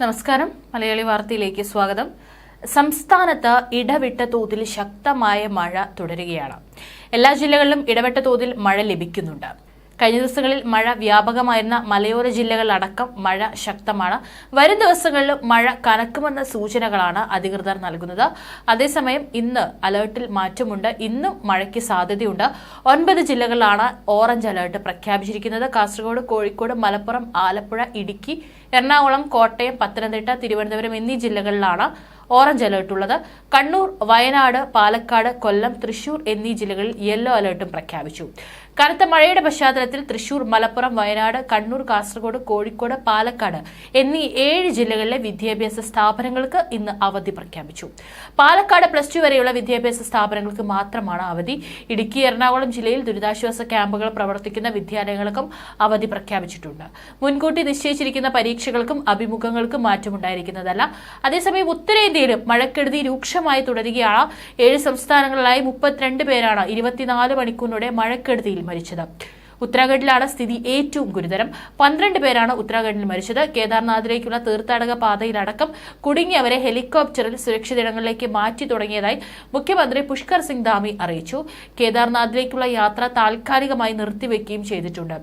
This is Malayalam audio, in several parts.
നമസ്കാരം. മലയാളി വാർത്തയിലേക്ക് സ്വാഗതം. സംസ്ഥാനത്ത് ഇടവിട്ട തോതിൽ ശക്തമായ മഴ തുടരുകയാണ്. എല്ലാ ജില്ലകളിലും ഇടവിട്ട തോതിൽ മഴ ലഭിക്കുന്നുണ്ട്. കഴിഞ്ഞ ദിവസങ്ങളിൽ മഴ വ്യാപകമായിരുന്ന മലയോര ജില്ലകളിലടക്കം മഴ ശക്തമാണ്. വരും ദിവസങ്ങളിലും മഴ കനക്കുമെന്ന സൂചനകളാണ് അധികൃതർ നൽകുന്നത്. അതേസമയം ഇന്ന് അലേർട്ടിൽ മാറ്റമുണ്ട്. ഇന്നും മഴയ്ക്ക് സാധ്യതയുണ്ട്. ഒൻപത് ജില്ലകളിലാണ് ഓറഞ്ച് അലേർട്ട് പ്രഖ്യാപിച്ചിരിക്കുന്നത്. കാസർഗോഡ് കോഴിക്കോട് മലപ്പുറം ആലപ്പുഴ ഇടുക്കി എറണാകുളം കോട്ടയം പത്തനംതിട്ട തിരുവനന്തപുരം എന്നീ ജില്ലകളിലാണ് ഓറഞ്ച് അലേർട്ട് ഉള്ളത്. കണ്ണൂർ വയനാട് പാലക്കാട് കൊല്ലം തൃശൂർ എന്നീ ജില്ലകളിൽ യെല്ലോ അലേർട്ടും പ്രഖ്യാപിച്ചു. കനത്ത മഴയുടെ പശ്ചാത്തലത്തിൽ തൃശൂർ മലപ്പുറം വയനാട് കണ്ണൂർ കാസർഗോഡ് കോഴിക്കോട് പാലക്കാട് എന്നീ ഏഴ് ജില്ലകളിലെ വിദ്യാഭ്യാസ സ്ഥാപനങ്ങൾക്ക് ഇന്ന് അവധി പ്രഖ്യാപിച്ചു. പാലക്കാട് പ്ലസ് ടു വരെയുള്ള വിദ്യാഭ്യാസ സ്ഥാപനങ്ങൾക്ക് മാത്രമാണ് അവധി. ഇടുക്കി എറണാകുളം ജില്ലയിൽ ദുരിതാശ്വാസ ക്യാമ്പുകൾ പ്രവർത്തിക്കുന്ന വിദ്യാലയങ്ങൾക്കും അവധി പ്രഖ്യാപിച്ചിട്ടുണ്ട്. മുൻകൂട്ടി നിശ്ചയിച്ചിരിക്കുന്ന പരീക്ഷകൾക്കും അഭിമുഖങ്ങൾക്കും മാറ്റമുണ്ടായിരിക്കുന്നതല്ല. അതേസമയം ഉത്തരേന്ത്യയിലും മഴക്കെടുതി രൂക്ഷമായി തുടരുകയാണ്. ഏഴ് സംസ്ഥാനങ്ങളിലായി മുപ്പത്തിരണ്ട് പേരാണ് ഇരുപത്തിനാല് മണിക്കൂറിനുടെ മഴക്കെടുതിയിൽ മരിച്ചത്. ഉത്തരാഖണ്ഡിലാണ് സ്ഥിതി ഏറ്റവും ഗുരുതരം. പന്ത്രണ്ട് പേരാണ് ഉത്തരാഖണ്ഡിൽ മരിച്ചത്. കേദാർനാഥിലേക്കുള്ള തീർത്ഥാടക പാതയിലടക്കം കുടുങ്ങിയവരെ ഹെലികോപ്റ്ററിൽ സുരക്ഷിതയിടങ്ങളിലേക്ക് മാറ്റി തുടങ്ങിയതായി മുഖ്യമന്ത്രി പുഷ്കർ സിംഗ് ധാമി അറിയിച്ചു. കേദാർനാഥിലേക്കുള്ള യാത്ര താൽക്കാലികമായി നിർത്തിവെക്കുകയും ചെയ്തിട്ടുണ്ട്.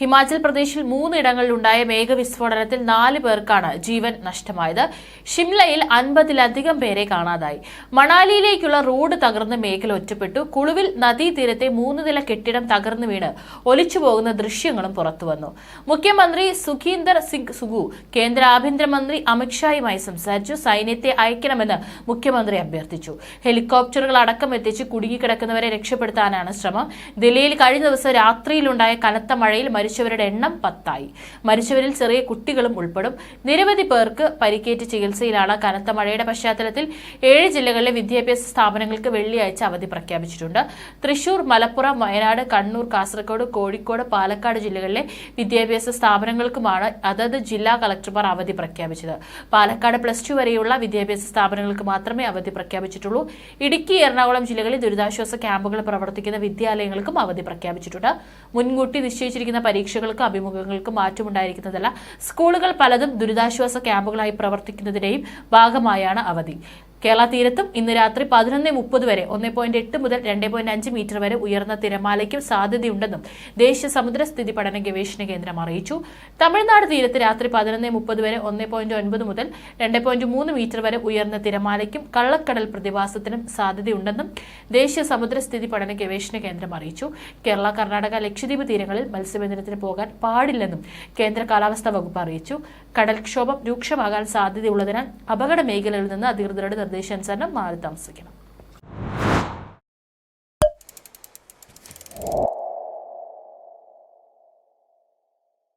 ഹിമാചൽ പ്രദേശിൽ മൂന്നിടങ്ങളിലുണ്ടായ മേഘവിസ്ഫോടനത്തിൽ നാല് പേർക്കാണ് ജീവൻ നഷ്ടമായത്. ഷിംലയിൽ അൻപതിലധികം പേരെ കാണാതായി. മണാലിയിലേക്കുള്ള റോഡ് തകർന്ന് മേഖല ഒറ്റപ്പെട്ടു. കുളുവിൽ നദീതീരത്തെ മൂന്ന് നില കെട്ടിടം തകർന്നു വീണ്. ഒലിച്ചു പോകുന്ന ദൃശ്യങ്ങളും പുറത്തു വന്നു. മുഖ്യമന്ത്രി സുഖീന്ദർ സിംഗ് സുഗു കേന്ദ്ര ആഭ്യന്തരമന്ത്രി അമിത്ഷായുമായി സംസാരിച്ചു. സൈന്യത്തെ അയക്കണമെന്ന് മുഖ്യമന്ത്രി അഭ്യർത്ഥിച്ചു. ഹെലികോപ്റ്ററുകൾ അടക്കം എത്തിച്ച് കുടുങ്ങിക്കിടക്കുന്നവരെ രക്ഷപ്പെടുത്താനാണ് ശ്രമം. ദില്ലിയിൽ കഴിഞ്ഞ ദിവസം രാത്രിയിലുണ്ടായ കനത്ത മഴയിൽ മരിച്ചവരുടെ എണ്ണം പത്തായി. മരിച്ചവരിൽ ചെറിയ കുട്ടികളും ഉൾപ്പെടും. നിരവധി പേർക്ക് പരിക്കേറ്റ് ചികിത്സയിലാണ് കനത്ത മഴയുടെ പശ്ചാത്തലത്തിൽ ഏഴ് ജില്ലകളിലെ വിദ്യാഭ്യാസ സ്ഥാപനങ്ങൾക്ക് വെള്ളിയാഴ്ച അവധി പ്രഖ്യാപിച്ചിട്ടുണ്ട്. തൃശൂർ മലപ്പുറം വയനാട് കണ്ണൂർ കാസർഗോഡ് കോഴിക്കോട് പാലക്കാട് ജില്ലകളിലെ വിദ്യാഭ്യാസ സ്ഥാപനങ്ങൾക്കുമാണ് അതത് ജില്ലാ കളക്ടർമാർ അവധി പ്രഖ്യാപിച്ചത്. പാലക്കാട് പ്ലസ് ടു വരെയുള്ള വിദ്യാഭ്യാസ സ്ഥാപനങ്ങൾക്ക് മാത്രമേ അവധി പ്രഖ്യാപിച്ചിട്ടുള്ളൂ. ഇടുക്കി എറണാകുളം ജില്ലകളിൽ ദുരിതാശ്വാസ ക്യാമ്പുകൾ പ്രവർത്തിക്കുന്ന വിദ്യാലയങ്ങൾക്കും അവധി പ്രഖ്യാപിച്ചിട്ടുണ്ട്. മുൻകൂട്ടി നിശ്ചയിച്ചിരിക്കുന്ന പരീക്ഷകൾക്കും അഭിമുഖങ്ങൾക്കും മാറ്റമുണ്ടായിരിക്കുന്നതല്ല. സ്കൂളുകൾ പലതും ദുരിതാശ്വാസ ക്യാമ്പുകളായി പ്രവർത്തിക്കുന്നതിന്റെയും ഭാഗമായാണ് അവധി. കേരള തീരത്തും ഇന്ന് രാത്രി പതിനൊന്ന് മുപ്പത് വരെ ഒന്ന് പോയിന്റ് എട്ട് മുതൽ രണ്ട് പോയിന്റ് അഞ്ച് മീറ്റർ വരെ ഉയർന്ന തിരമാലയ്ക്കും സാധ്യതയുണ്ടെന്നും ദേശീയ സമുദ്ര സ്ഥിതി പഠന ഗവേഷണ കേന്ദ്രം അറിയിച്ചു. തമിഴ്നാട് തീരത്ത് രാത്രി പതിനൊന്ന് മുപ്പത് വരെ ഒന്ന് പോയിന്റ് ഒൻപത് മുതൽ രണ്ട് പോയിന്റ് മൂന്ന് മീറ്റർ വരെ ഉയർന്ന തിരമാലയ്ക്കും കള്ളക്കടൽ പ്രതിഭാസത്തിനും സാധ്യതയുണ്ടെന്നും ദേശീയ സമുദ്ര സ്ഥിതി പഠന ഗവേഷണ കേന്ദ്രം അറിയിച്ചു. കേരള കർണാടക ലക്ഷദ്വീപ് തീരങ്ങളിൽ മത്സ്യബന്ധനത്തിന് പോകാൻ പാടില്ലെന്നും കേന്ദ്ര കാലാവസ്ഥാ വകുപ്പ് അറിയിച്ചു. കടൽക്ഷോഭം രൂക്ഷമാകാൻ സാധ്യതയുള്ളതിനാൽ അപകട മേഖലകളിൽ നിന്ന് അധികൃതരുടെ നിർദ്ദേശാനുസരണം മാറി താമസിക്കണം.